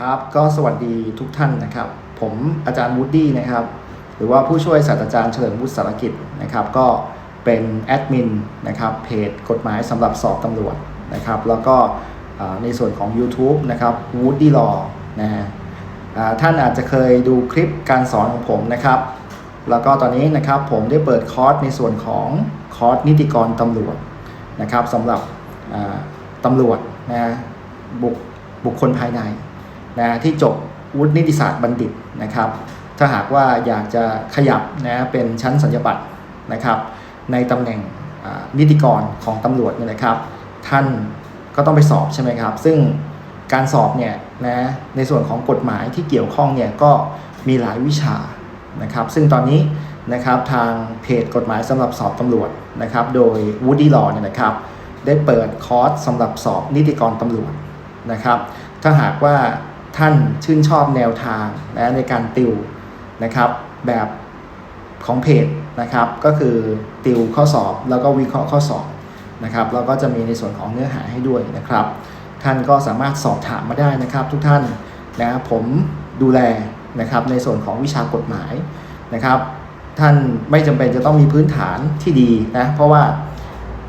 ครับก็สวัสดีทุกท่านนะครับ ผมอาจารย์วูดดี้นะครับ หรือว่าผู้ช่วยศาสตราจารย์เฉลิมวุฒิสารกิจนะครับ ก็เป็นแอดมินนะครับเพจกฎหมายสำหรับสอบตำรวจนะครับ แล้วก็ในส่วนของ YouTube นะครับ Woody Law นะฮะท่านอาจจะเคยดูคลิปการสอนของผมนะครับ แล้วก็ตอนนี้นะครับผมได้เปิดคอร์สในส่วนของคอร์สนิติกรตำรวจนะครับสำหรับตำรวจนะฮะบุคบุคคลภายใน นะที่จบวุฒินิติศาสตร์บัณฑิตนะครับ ถ้าหากว่าอยากจะขยับนะเป็นชั้นสัญญาบัตรนะครับ ในตำแหน่งนิติกรของตำรวจเนี่ยนะครับ ท่านก็ต้องไปสอบใช่ไหมครับ ซึ่งการสอบเนี่ยนะในส่วนของกฎหมายที่เกี่ยวข้องเนี่ยก็มีหลายวิชานะครับ ซึ่งตอนนี้นะครับทางเพจกฎหมายสำหรับสอบตำรวจนะครับ โดย Woody Law เนี่ยนะครับ ได้เปิดคอร์สสำหรับสอบนิติกรตำรวจนะครับ ถ้าหากว่า ท่านชื่นชอบแนวทางนะในการติวนะครับ แบบของเพจนะครับ ก็คือติวข้อสอบแล้วก็วิเคราะห์ข้อสอบนะครับแล้วก็จะมีในส่วนของเนื้อหาให้ด้วยนะครับ ท่านก็สามารถสอบถามมาได้นะครับ ทุกท่านนะผมดูแลนะครับในส่วนของวิชากฎหมายนะครับ ท่านไม่จำเป็นจะต้องมีพื้นฐานที่ดีนะเพราะว่า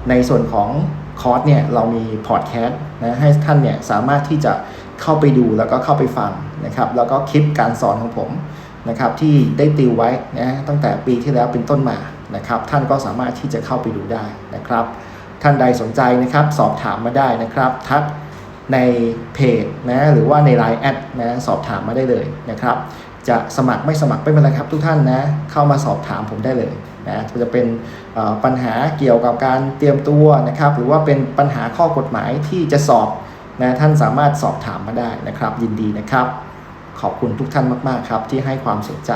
ในส่วนของคอร์สเนี่ยเรามีพอดแคสต์นะให้ท่านเนี่ยสามารถที่จะ เข้าไปดูแล้วก็เข้าไปฟังนะครับ แล้วก็คลิปการสอนของผมนะครับที่ได้ติวไว้นะตั้งแต่ปีที่แล้วเป็นต้นมานะครับ ท่านก็สามารถที่จะเข้าไปดูได้นะครับ ท่านใดสนใจนะครับสอบถามมาได้นะครับ ทักในเพจนะหรือว่าใน Line แอดนะสอบถามมาได้เลยนะครับ จะสมัครไม่สมัครไม่เป็นไรครับทุกท่านนะเข้ามาสอบถามผมได้เลยนะจะเป็นปัญหาเกี่ยวกับการเตรียมตัวนะครับ หรือว่าเป็นปัญหาข้อกฎหมายที่จะสอบ นะท่านสามารถสอบถามมาได้นะครับ ยินดีนะครับ ขอบคุณทุกท่านมาก ๆ ครับที่ให้ความสนใจ